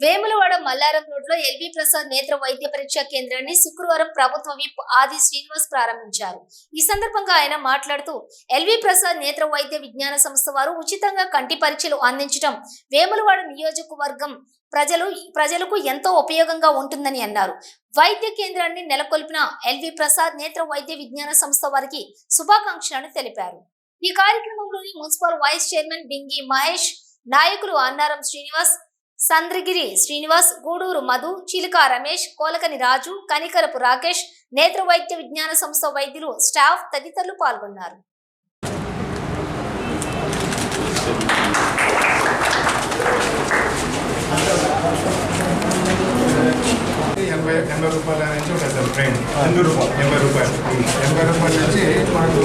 వేములవాడ మల్లారం రోడ్లో ఎల్వి ప్రసాద్ నేత్ర వైద్య పరీక్షా కేంద్రాన్ని శుక్రవారం ప్రభుత్వ విప్ ఆది శ్రీనివాస్ ప్రారంభించారు. ఈ సందర్భంగా ఆయన మాట్లాడుతూ ఎల్వి ప్రసాద్ నేత్ర వైద్య విజ్ఞాన సంస్థ వారు ఉచితంగా కంటి పరీక్షలు అందించడం వేములవాడ నియోజకవర్గం ప్రజలు ప్రజలకు ఎంతో ఉపయోగంగా ఉంటుందని అన్నారు. వైద్య కేంద్రాన్ని నెలకొల్పిన ఎల్వి ప్రసాద్ నేత్ర వైద్య విజ్ఞాన సంస్థ వారికి శుభాకాంక్షలను తెలిపారు. ఈ కార్యక్రమంలోని municipal vice chairman Dingi Mahesh నాయకులు అన్నారం శ్రీనివాస్ సంద్రగిరి శ్రీనివాస్ గూడూరు మధు చిలుక రమేష్ కోలకని రాజు కనికరపు రాకేష్ నేత్ర వైద్య విజ్ఞాన సంస్థ వైద్యులు స్టాఫ్ తదితరులు పాల్గొన్నారు. ఎనభై ఎనభై రూపాయల నుంచి ఉంటుంది సార్ ట్రైన్. ఎనభై రూపాయలు. ఎనభై రూపాయలు. ఎనభై రూపాయల నుంచి మనకు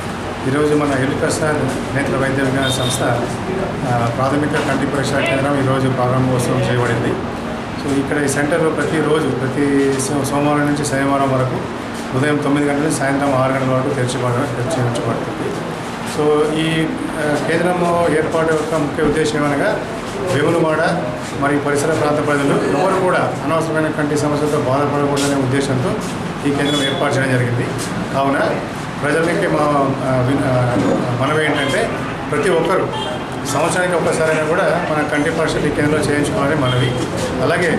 ఈరోజు మన ఎల్లిప్రసాద్ నేత్ర వైద్య విజ్ఞాన సంస్థ ప్రాథమిక కంటి పరీక్షా కేంద్రం ఈరోజు ప్రారంభోత్సవం చేయబడింది. సో ఇక్కడ ఈ సెంటర్లో ప్రతిరోజు ప్రతి సోమవారం నుంచి శనివారం వరకు ఉదయం తొమ్మిది గంటల నుంచి సాయంత్రం ఆరు గంటల వరకు తెరిచిపడ తెరిచి ఉంచబడుతుంది సో ఈ కేంద్రము ఏర్పాటు యొక్క ముఖ్య ఉద్దేశం ఏమనగా వేములవాడ మరి పరిసర ప్రాంత ప్రజలు ఎవరు కూడా అనవసరమైన కంటి సమస్యలతో బాధపడకూడదనే ఉద్దేశంతో ఈ కేంద్రం ఏర్పాటు చేయడం జరిగింది. కావున ప్రజలకి మా మనం మనవి ఏంటంటే ప్రతి ఒక్కరు సంవత్సరానికి ఒక్కసారైనా కూడా మన కంటి పరీక్షలు ఈ కేంద్రంలో చేయించుకోవాలని మనవి. అలాగే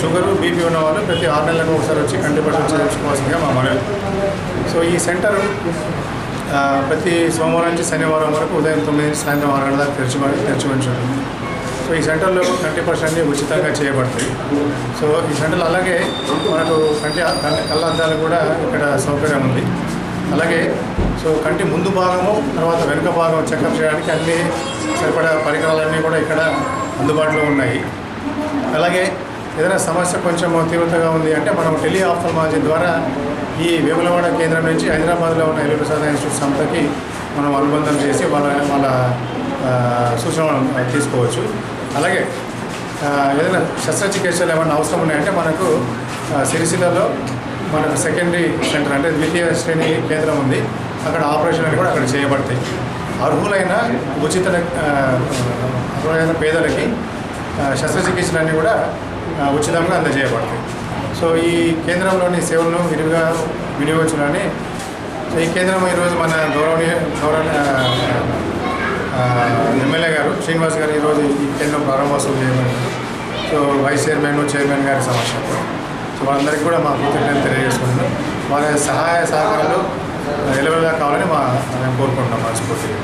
షుగరు బీపీ ఉన్న వాళ్ళు ప్రతి ఆరు నెలలకు ఒకసారి వచ్చి కంటి పరీక్షలు చేయించుకోవాల్సిందిగా మా మనవి. సో ఈ సెంటర్ ప్రతి సోమవారం నుంచి శనివారం వరకు ఉదయం తొమ్మిది సాయంత్రం ఆరు గంటల తెరిచి తెరిచి ఉంచుంటుంది సో ఈ సెంటర్లో కంటి పరీక్ష అన్ని ఉచితంగా చేయబడతాయి. సో ఈ సెంటర్లో అలాగే మనకు కంటి కళ్ళ- అద్దాలు కూడా ఇక్కడ సౌకర్యం ఉంది. అలాగే సో కంటి ముందు భాగము తర్వాత వెనుక భాగం చెకప్ చేయడానికి అన్ని సరిపడా పరికరాలన్నీ కూడా ఇక్కడ అందుబాటులో ఉన్నాయి. అలాగే ఏదైనా సమస్య కొంచెం తీవ్రతగా ఉంది అంటే మనం టెలి ఆఫ్థల్మాలజీ ద్వారా ఈ వేములవాడ కేంద్రం నుంచి హైదరాబాద్లో ఉన్న ఎల్వి ప్రసాద్ ఇన్స్టిట్యూట్ సంస్థకి మనం అనుబంధం చేసి వాళ్ళ వాళ్ళ సూచనలను తీసుకోవచ్చు. అలాగే ఏదైనా శస్త్రచికిత్సలు ఏమైనా అవసరం ఉన్నాయంటే మనకు సిరిసిల్లలో మన సెకండరీ సెంటర్ అంటే ద్వితీయ శ్రేణి కేంద్రం ఉంది. అక్కడ ఆపరేషన్ అని కూడా అక్కడ చేయబడతాయి. అర్హులైన ఉచిత అర్హులైన పేదలకి శస్త్రచికిత్సలన్నీ కూడా ఉచితంగా అందజేయబడతాయి. సో ఈ కేంద్రంలోని సేవలను విరివిగా వినియోగించాలని ఈ కేంద్రం ఈరోజు మన గౌరవనీయ గౌరవ ఎమ్మెల్యే గారు శ్రీనివాస్ గారు ఈరోజు ఈ కేంద్రం ప్రారంభోత్సవం చేయమని సో వైస్ చైర్మన్ చైర్మన్ గారి సమక్షంలో. సో వాళ్ళందరికీ కూడా మా కృతజ్ఞతలు తెలియజేసుకుంటున్నాం. వాళ్ళ సహాయ సహకారాలు ఎలవెలా కావాలని మా మేము కోరుకుంటున్నాం మనస్ఫూర్తిగా